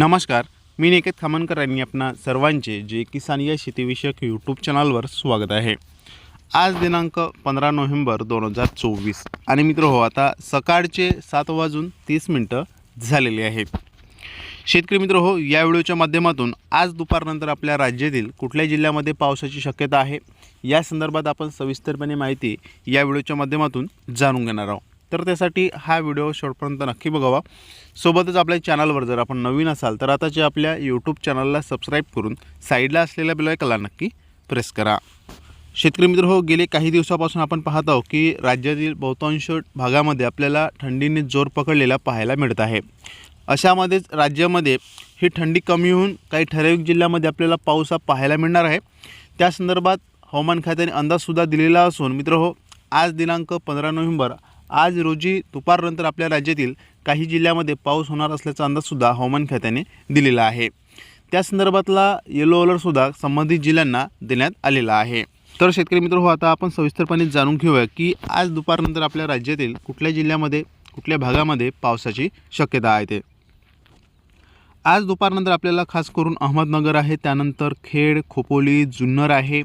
नमस्कार मी निकेत खामनकर यांनी आपणा सर्वांचे जे किसान या शेतीविषयक यूट्यूब चॅनलवर स्वागत आहे. आज दिनांक पंधरा नोव्हेंबर दोन हजार चोवीस आणि मित्र हो आता सकाळचे सात वाजून तीस मिनटं झालेली आहेत शेतकरी मित्र हो या व्हिडिओच्या माध्यमातून आज दुपारनंतर आपल्या राज्यातील कुठल्या जिल्ह्यामध्ये पावसाची शक्यता आहे या संदर्भात आपण सविस्तरपणे माहिती या व्हिडिओच्या माध्यमातून जाणून घेणार आहोत. तर त्यासाठी हा व्हिडिओ शेवटपर्यंत नक्की बघावा. सोबतच आपल्या चॅनलवर जर आपण नवीन असाल तर आताच्या आपल्या यूट्यूब चॅनलला सबस्क्राईब करून साईडला असलेल्या बेलायकला नक्की प्रेस करा. शेतकरी मित्र हो गेले काही दिवसापासून आपण पाहत आहोत की राज्यातील बहुतांश भागामध्ये आपल्याला थंडीने जोर पकडलेला पाहायला मिळत आहे. अशामध्येच राज्यामध्ये ही थंडी कमी होऊन काही ठराविक जिल्ह्यामध्ये आपल्याला पाऊस हा पाहायला मिळणार आहे. त्या संदर्भात हवामान खात्याने अंदाजसुद्धा दिलेला असून मित्र हो आज दिनांक पंधरा नोव्हेंबर आज रोजी दुपारनंतर आपल्या राज्यातील काही जिल्ह्यामध्ये पाऊस होणार असल्याचा अंदाजसुद्धा हवामान खात्याने दिलेला आहे. त्या संदर्भातला येलो अलर्टसुद्धा संबंधित जिल्ह्यांना देण्यात आलेला आहे. तर शेतकरी मित्र हो आता आपण सविस्तरपणे जाणून घेऊया की आज दुपारनंतर आपल्या राज्यातील कुठल्या जिल्ह्यामध्ये कुठल्या भागामध्ये पावसाची शक्यता आहे ते. आज दुपारनंतर आपल्याला खास करून अहमदनगर आहे त्यानंतर खेड खोपोली जुन्नर आहे.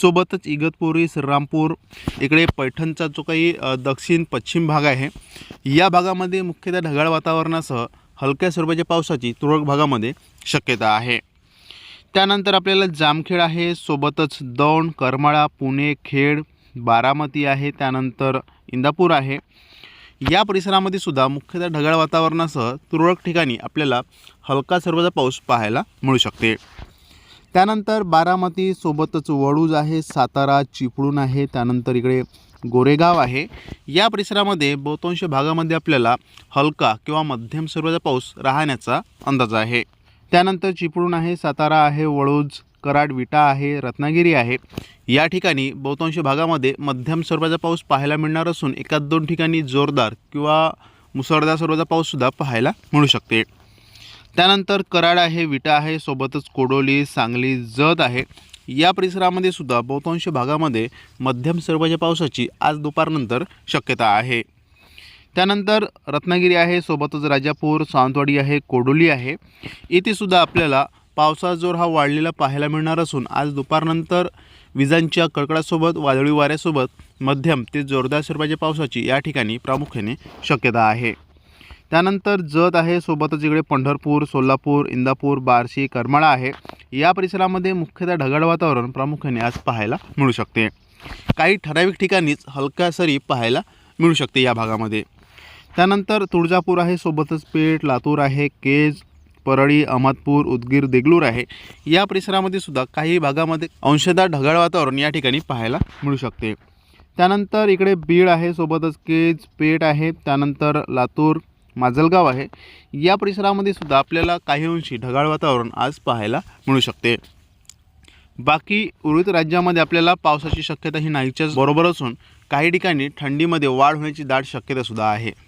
सोबतच इगतपुरी श्रीरामपूर इकडे पैठणचा जो काही दक्षिण पश्चिम भाग आहे या भागामध्ये मुख्यतः ढगाळ वातावरणासह हलक्या स्वरूपाच्या पावसाची तुरळक भागामध्ये शक्यता आहे. त्यानंतर आपल्याला जामखेड आहे सोबतच दौंड करमाळा पुणे खेड बारामती आहे त्यानंतर इंदापूर आहे. या परिसरामध्ये सुद्धा मुख्यतः ढगाळ वातावरणासह तुरळक ठिकाणी आपल्याला हलका सर्वजा पाऊस पाहायला मिळू शकते. त्यानंतर बारामती सोबतच वडूज आहे सातारा चिपळूण आहे त्यानंतर इकडे गोरेगाव आहे. या परिसरामध्ये बहुतांश भागामध्ये आपल्याला हलका किंवा मध्यम स्वरूपाचा पाऊस राहण्याचा अंदाज आहे. त्यानंतर चिपळूण आहे सातारा आहे वळूज कराड विटा आहे रत्नागिरी आहे. या ठिकाणी बहुतांश भागामध्ये मध्यम स्वरूपाचा पाऊस पाहायला मिळणार असून एकाच दोन ठिकाणी जोरदार किंवा मुसळधार स्वरूपाचा पाऊससुद्धा पाहायला मिळू शकते. त्यानंतर कराड आहे विटा आहे सोबतच कोडोली सांगली जत आहे. या परिसरामध्ये सुद्धा बहुतांश भागामध्ये मध्यम स्वरूपाच्या पावसाची आज दुपारनंतर शक्यता आहे. त्यानंतर रत्नागिरी आहे सोबतच राजापूर सावंतवाडी आहे कोडोली आहे. येथे सुद्धा आपल्याला पावसाचा जोर हा वाढलेला पाहायला मिळणार असून आज दुपारनंतर विजांच्या कडकडासोबत वादळी वाऱ्यासोबत मध्यम ते जोरदार स्वरूपाच्या पावसाची या ठिकाणी प्रामुख्याने शक्यता आहे. त्यानंतर जत आहे सोबतच इकडे पंढरपूर सोलापूर इंदापूर बार्शी करमाळा आहे. या परिसरामध्ये मुख्यतः ढगाळ वातावरण प्रामुख्याने आज पाहायला मिळू शकते. काही ठराविक ठिकाणीच हलक्या सरी पाहायला मिळू शकते या भागामध्ये. त्यानंतर तुळजापूर आहे सोबतच पेठ लातूर आहे केज परळी अहमदपूर उदगीर देगलूर आहे. या परिसरामध्ये सुद्धा काही भागामध्ये अंशदा ढगाळ वातावरण या ठिकाणी पाहायला मिळू शकते. त्यानंतर इकडे बीड आहे सोबतच केज पेठ आहे त्यानंतर लातूर माजलगाव आहे. या परिसरामध्ये सुद्धा आपल्याला काही अंशी ढगाळ वातावरण आज पाहायला मिळू शकते. बाकी उर्वरित राज्यामध्ये आपल्याला पावसाची शक्यता ही नाहीच्याच बरोबर असून काही ठिकाणी थंडीमध्ये वाढ होण्याची दाट शक्यता सुद्धा आहे.